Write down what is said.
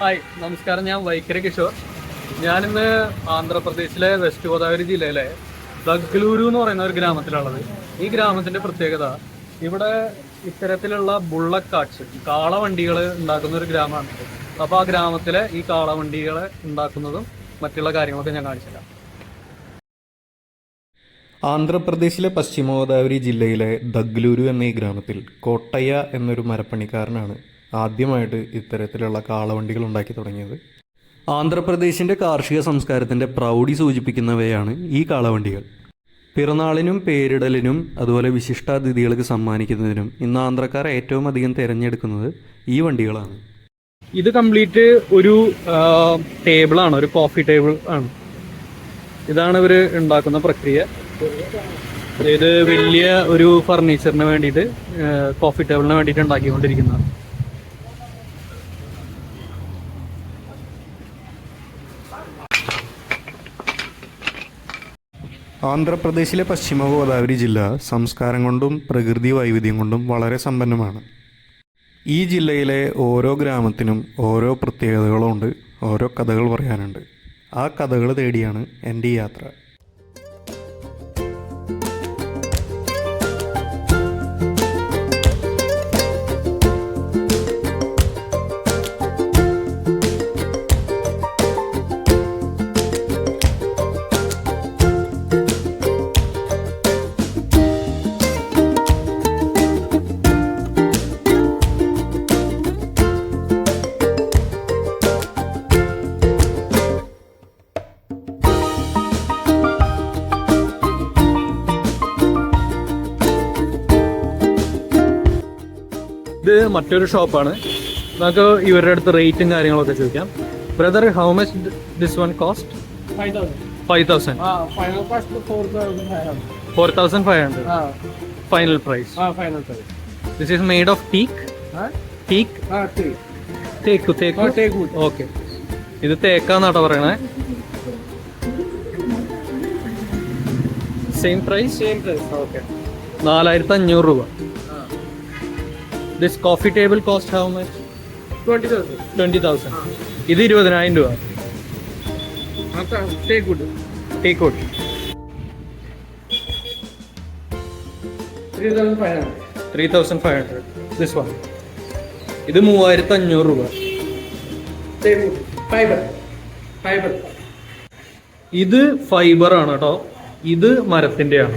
Hi നമസ്കാരം. ഞാൻ വൈക്കര കിഷോർ. ഞാനിന്ന് ആന്ധ്രാപ്രദേശിലെ വെസ്റ്റ് ഗോദാവരി ജില്ലയിലെ ബഗ്ലൂരു എന്ന് പറയുന്ന ഒരു ഗ്രാമത്തിലുള്ളത് ഈ ഗ്രാമത്തിന്റെ പ്രത്യേകത ഇവിടെ ഇത്തരത്തിലുള്ള ബുള്ളറ്റ് കാട്ട്സ് കാളവണ്ടികൾ ഉണ്ടാക്കുന്ന ഒരു ഗ്രാമമാണ്. അപ്പോൾ ആ ഗ്രാമത്തിലെ ഈ കാളവണ്ടികളെ ഉണ്ടാക്കുന്നതും മറ്റുള്ള കാര്യങ്ങളൊക്കെ ഞാൻ കാണിച്ചുതരാം ആന്ധ്രാപ്രദേശിലെ പശ്ചിമ ഗോദാവരി ജില്ലയിലെ ദഗ്ലൂരു എന്ന ഈ ഗ്രാമത്തിൽ കോട്ടയ്യ എന്നൊരു മരപ്പണിക്കാരനാണ് ആദ്യമായിട്ട് ഇത്തരത്തിലുള്ള കാളവണ്ടികൾ ഉണ്ടാക്കി തുടങ്ങിയത്. ആന്ധ്രാപ്രദേശിന്റെ കാർഷിക സംസ്കാരത്തിന്റെ പ്രൗഢി സൂചിപ്പിക്കുന്നവയാണ് ഈ കാളവണ്ടികൾ. പിറന്നാളിനും പേരിടലിനും അതുപോലെ വിശിഷ്ടാതിഥികൾക്ക് സമ്മാനിക്കുന്നതിനും ഇന്ന് ആന്ധ്രക്കാർ ഏറ്റവും അധികം തിരഞ്ഞെടുക്കുന്നത് ഈ വണ്ടികളാണ്. ഇത് കംപ്ലീറ്റ് ഒരു ടേബിളാണ് ഒരു കോഫി ടേബിൾ ആണ്. ഇതാണ് ഇവർ ഉണ്ടാക്കുന്ന പ്രക്രിയ. ഇത് വലിയ ഒരു ഫർണിച്ചറിന് വേണ്ടിയിട്ട് കോഫി ടേബിളിന് വേണ്ടിയിട്ട് ഉണ്ടാക്കിക്കൊണ്ടിരിക്കുന്നതാണ്. ആന്ധ്രാപ്രദേശിലെ പശ്ചിമ ഗോദാവരി ജില്ല സംസ്കാരം കൊണ്ടും പ്രകൃതി വൈവിധ്യം കൊണ്ടും വളരെ സമ്പന്നമാണ്. ഈ ജില്ലയിലെ ഓരോ ഗ്രാമത്തിനും ഓരോ പ്രത്യേകതകളുണ്ട് ഓരോ കഥകൾ പറയാനുണ്ട്. ആ കഥകൾ തേടിയാണ് എന്റെ യാത്ര. ഇത് മറ്റൊരു ഷോപ്പാണ്. നമുക്ക് ഇവരുടെ അടുത്ത് റേറ്റും കാര്യങ്ങളൊക്കെ ചോദിക്കാം. Brother how much this one cost. Five thousand four thousand five hundred final price. This is made of teak? Teak. തേക്ക് തേക്ക്. ഓക്കെ ഇത് തേക്കാന്നാട്ടോ പറയണേ. Same price Same price. Okay നാലായിരത്തി അഞ്ഞൂറ് രൂപ. This coffee table cost how much twenty thousand ഇത് ഇരുപതിനായിരം രൂപ. Take out. Three thousand five hundred this one ഇത് മൂവായിരത്തി അഞ്ഞൂറ് രൂപ ഫൈബർ. Fiber. ഇത് ഫൈബർ ആണ് കേട്ടോ. ഇത് മരത്തിന്റെയാണ്.